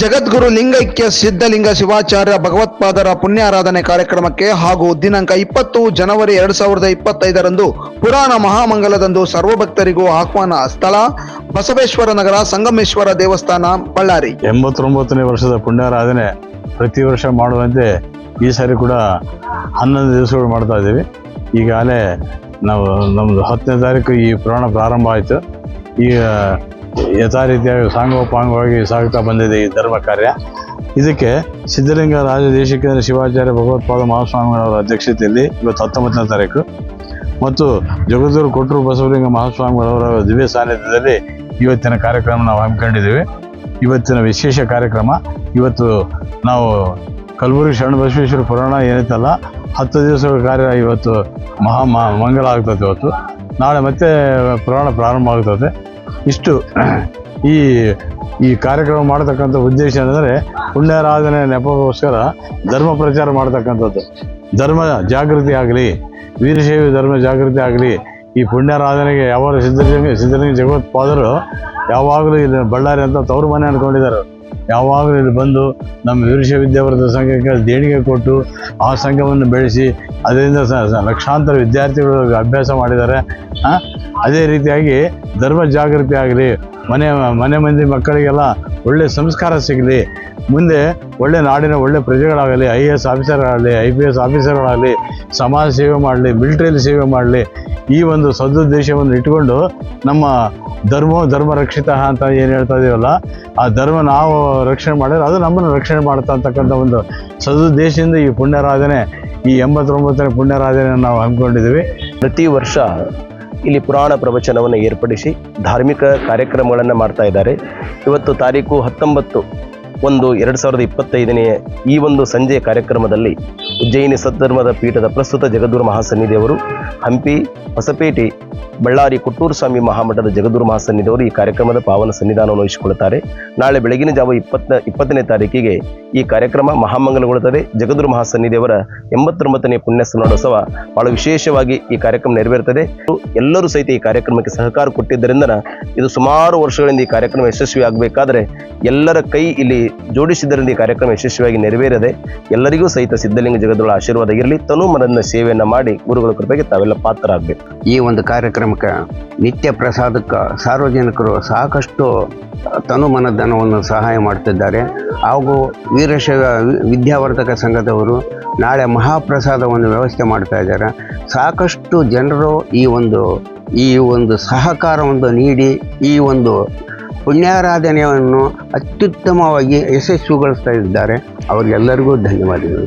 ಜಗದ್ಗುರು ಲಿಂಗೈಕ್ಯ ಸಿದ್ಧಲಿಂಗ ಶಿವಾಚಾರ್ಯ ಭಗವತ್ಪಾದರ ಪುಣ್ಯಾರಾಧನೆ ಕಾರ್ಯಕ್ರಮಕ್ಕೆ ಹಾಗೂ ದಿನಾಂಕ ಇಪ್ಪತ್ತು ಜನವರಿ ಎರಡ್ ಸಾವಿರದ ಇಪ್ಪತ್ತೈದರಂದು ಪುರಾಣ ಮಹಾಮಂಗಲದಂದು ಸರ್ವಭಕ್ತರಿಗೂ ಆಹ್ವಾನ ಸ್ಥಳ ಬಸವೇಶ್ವರ ನಗರ ಸಂಗಮೇಶ್ವರ ದೇವಸ್ಥಾನ, ಬಳ್ಳಾರಿ. ಎಂಬತ್ತೊಂಬತ್ತನೇ ವರ್ಷದ ಪುಣ್ಯಾರಾಧನೆ ಪ್ರತಿ ವರ್ಷ ಮಾಡುವಂತೆ ಈ ಸಾರಿ ಕೂಡ ಹನ್ನೊಂದು ದಿವಸಗಳು ಮಾಡ್ತಾ ಇದ್ದೀವಿ. ಈಗಾಗಲೇ ನಾವು ನಮ್ಮದು ಹತ್ತನೇ ತಾರೀಕು ಈ ಪುರಾಣ ಪ್ರಾರಂಭ ಆಯಿತು. ಈಗ ಯಥಾರೀತಿಯಾಗಿ ಸಾಂಗೋಪಾಂಗವಾಗಿ ಸಾಗುತ್ತಾ ಬಂದಿದೆ ಈ ಧರ್ಮ ಕಾರ್ಯ. ಇದಕ್ಕೆ ಸಿದ್ಧಲಿಂಗ ರಾಜದೇಶಿಕೇಂದ್ರ ಶಿವಾಚಾರ್ಯ ಭಗವತ್ಪಾದ ಮಹಾಸ್ವಾಮಿಗಳವರ ಅಧ್ಯಕ್ಷತೆಯಲ್ಲಿ ಇವತ್ತು ಹತ್ತೊಂಬತ್ತನೇ ತಾರೀಕು. ಮತ್ತು ಜಗದೂರು ಕೊಟ್ಟರು ಬಸವಲಿಂಗ ಮಹಾಸ್ವಾಮಿಗಳವರ ದಿವ್ಯ ಸಾನ್ನಿಧ್ಯದಲ್ಲಿ ಇವತ್ತಿನ ಕಾರ್ಯಕ್ರಮ ನಾವು ಹಮ್ಮಿಕೊಂಡಿದ್ದೀವಿ. ಇವತ್ತಿನ ವಿಶೇಷ ಕಾರ್ಯಕ್ರಮ. ಇವತ್ತು ನಾವು ಕಲಬುರಗಿ ಶರಣ ಬಸವೇಶ್ವರ ಪುರಾಣ ಏನೈತಲ್ಲ ಹತ್ತು ದಿವಸಗಳ ಕಾರ್ಯ ಇವತ್ತು ಮಹಾ ಮಂಗಳ ಆಗ್ತದೆ ಇವತ್ತು. ನಾಳೆ ಮತ್ತೆ ಪುರಾಣ ಪ್ರಾರಂಭ ಆಗ್ತದೆ. ಇಷ್ಟು ಈ ಈ ಕಾರ್ಯಕ್ರಮ ಮಾಡತಕ್ಕಂಥ ಉದ್ದೇಶ ಏನಂದರೆ ಪುಣ್ಯಾರಾಧನೆ ನೆಪಗೋಸ್ಕರ ಧರ್ಮ ಪ್ರಚಾರ ಮಾಡ್ತಕ್ಕಂಥದ್ದು. ಧರ್ಮ ಜಾಗೃತಿ ಆಗಲಿ, ವೀರಶೈವ ಧರ್ಮ ಜಾಗೃತಿ ಆಗಲಿ, ಈ ಪುಣ್ಯಾರಾಧನೆಗೆ ಯಾವಾಗ ಸಿದ್ಧಲಿಂಗ ಸಿದ್ಧಲಿಂಗ ಜಗತ್ಪಾದರು ಯಾವಾಗಲೂ ಇಲ್ಲಿ ಬಳ್ಳಾರಿ ಅಂತ ತವರು ಮನೆ ಅನ್ಕೊಂಡಿದ್ದಾರೆ. ಯಾವಾಗಲೂ ಇಲ್ಲಿ ಬಂದು ನಮ್ಮ ವೀರಶೈವ ವಿದ್ಯಾವರ್ಧಕ ಸಂಘಕ್ಕೆ ದೇಣಿಗೆ ಕೊಟ್ಟು ಆ ಸಂಘವನ್ನು ಬೆಳೆಸಿ ಅದರಿಂದ ಲಕ್ಷಾಂತರ ವಿದ್ಯಾರ್ಥಿಗಳು ಅಭ್ಯಾಸ ಮಾಡಿದ್ದಾರೆ? ಅದೇ ರೀತಿಯಾಗಿ ಧರ್ಮ ಜಾಗೃತಿ ಆಗಲಿ, ಮನೆ ಮನೆ ಮಂದಿ ಮಕ್ಕಳಿಗೆಲ್ಲ ಒಳ್ಳೆ ಸಂಸ್ಕಾರ ಸಿಗಲಿ. ಮುಂದೆ ಒಳ್ಳೆ ನಾಡಿನ ಒಳ್ಳೆ ಪ್ರಜೆಗಳಾಗಲಿ ಐ ಎ ಎಸ್ ಆಫೀಸರ್ಗಳಾಗಲಿ ಐ ಪಿ ಎಸ್ ಆಫೀಸರ್ಗಳಾಗಲಿ, ಸಮಾಜ ಸೇವೆ ಮಾಡಲಿ, ಮಿಲಿಟರಿಯಲ್ಲಿ ಸೇವೆ ಮಾಡಲಿ, ಈ ಒಂದು ಸದುದ್ದೇಶವನ್ನು ಇಟ್ಕೊಂಡು ನಮ್ಮ ಧರ್ಮ ಧರ್ಮ ರಕ್ಷಿತ ಅಂತ ಏನು ಹೇಳ್ತಾ ಇದೀವಲ್ಲ, ಆ ಧರ್ಮ ನಾವು ರಕ್ಷಣೆ ಮಾಡಿದ್ರೆ ಅದು ನಮ್ಮನ್ನು ರಕ್ಷಣೆ ಮಾಡ್ತಾ ಅಂತಕ್ಕಂಥ ಒಂದು ಸದುದ್ದೇಶದಿಂದ ಈ ಪುಣ್ಯಾರಾಧನೆ, ಈ ಎಂಬತ್ತೊಂಬತ್ತನೇ ಪುಣ್ಯಾರಾಧನೆಯನ್ನು ನಾವು ಹಮ್ಮಿಕೊಂಡಿದ್ದೀವಿ. ಪ್ರತಿ ವರ್ಷ ಇಲ್ಲಿ ಪುರಾಣ ಪ್ರವಚನವನ್ನು ಏರ್ಪಡಿಸಿ ಧಾರ್ಮಿಕ ಕಾರ್ಯಕ್ರಮಗಳನ್ನು ಮಾಡ್ತಾ ಇದ್ದಾರೆ. ಇವತ್ತು ತಾರೀಕು ಹತ್ತೊಂಬತ್ತು ಒಂದು ಎರಡು ಸಾವಿರದ ಇಪ್ಪತ್ತೈದನೆಯ ಈ ಒಂದು ಸಂಜೆ ಕಾರ್ಯಕ್ರಮದಲ್ಲಿ ಉಜ್ಜಯಿನಿ ಸದ್ಧರ್ಮದ ಪೀಠದ ಪ್ರಸ್ತುತ ಜಗದ್ಗುರು ಮಹಾಸನ್ನಿಧಿಯವರು ಹಂಪಿ ಹೊಸಪೇಟೆ ಬಳ್ಳಾರಿ ಕೊಟ್ಟೂರು ಸ್ವಾಮಿ ಮಹಾಮಠದ ಮಹಾ ಮಹಾಸನ್ನಿಧಿಯವರು ಈ ಕಾರ್ಯಕ್ರಮದ ಪಾವನ ಸನ್ನಿಧಾನವನ್ನು ವಹಿಸಿಕೊಳ್ಳುತ್ತಾರೆ. ನಾಳೆ ಬೆಳಗಿನ ಜಾವ ಇಪ್ಪತ್ತ, ಇಪ್ಪತ್ತನೇ ತಾರೀಕಿಗೆ ಈ ಕಾರ್ಯಕ್ರಮ ಮಹಾಮಂಗಲಗೊಳ್ಳುತ್ತದೆ. ಜಗದ್ಗುರು ಮಹಾಸನ್ನಿಧಿಯವರ ಎಂಬತ್ತೊಂಬತ್ತನೇ ಪುಣ್ಯ ಸ್ಮರಣೋತ್ಸವ ಬಹಳ ವಿಶೇಷವಾಗಿ ಈ ಕಾರ್ಯಕ್ರಮ ನೆರವೇರುತ್ತದೆ. ಎಲ್ಲರೂ ಸಹಿತ ಈ ಕಾರ್ಯಕ್ರಮಕ್ಕೆ ಸಹಕಾರ ಕೊಟ್ಟಿದ್ದರಿಂದ ಇದು ಸುಮಾರು ವರ್ಷಗಳಿಂದ ಈ ಕಾರ್ಯಕ್ರಮ ಯಶಸ್ವಿ ಆಗಬೇಕಾದ್ರೆ ಎಲ್ಲರ ಕೈ ಇಲ್ಲಿ ಜೋಡಿಸಿದ್ದರಿಂದ ಈ ಕಾರ್ಯಕ್ರಮ ಯಶಸ್ವಿಯಾಗಿ ನೆರವೇರದೆ ಎಲ್ಲರಿಗೂ ಸಹಿತ ಸಿದ್ಧಲಿಂಗ ಜಗದೊಳ ಆಶೀರ್ವಾದ ಇರಲಿ. ತನು ಮನದ ಸೇವೆಯನ್ನು ಮಾಡಿ ಗುರುಗಳ ಕೃಪೆಗೆ ತಾವೆಲ್ಲ ಪಾತ್ರರಾಗಬೇಕು. ಈ ಒಂದು ಕಾರ್ಯಕ್ರಮಕ್ಕೆ ನಿತ್ಯ ಪ್ರಸಾದಕ್ಕೆ ಸಾರ್ವಜನಿಕರು ಸಾಕಷ್ಟು ತನು ಮನಧನವನ್ನು ಸಹಾಯ ಮಾಡ್ತಿದ್ದಾರೆ. ಹಾಗೂ ವೀರಶೈವ ವಿದ್ಯಾವರ್ಧಕ ಸಂಘದವರು ನಾಳೆ ಮಹಾಪ್ರಸಾದವನ್ನು ವ್ಯವಸ್ಥೆ ಮಾಡ್ತಾ ಇದ್ದಾರೆ. ಸಾಕಷ್ಟು ಜನರು ಈ ಒಂದು ಈ ಒಂದು ಸಹಕಾರವನ್ನು ನೀಡಿ, ಈ ಒಂದು ಪುಣ್ಯಾರಾಧನೆಯನ್ನು ಅತ್ಯುತ್ತಮವಾಗಿ ಯಶಸ್ವಿಗೊಳಿಸ್ತಾ ಇದ್ದಾರೆ. ಅವರಿಗೆಲ್ಲರಿಗೂ ಧನ್ಯವಾದಗಳು.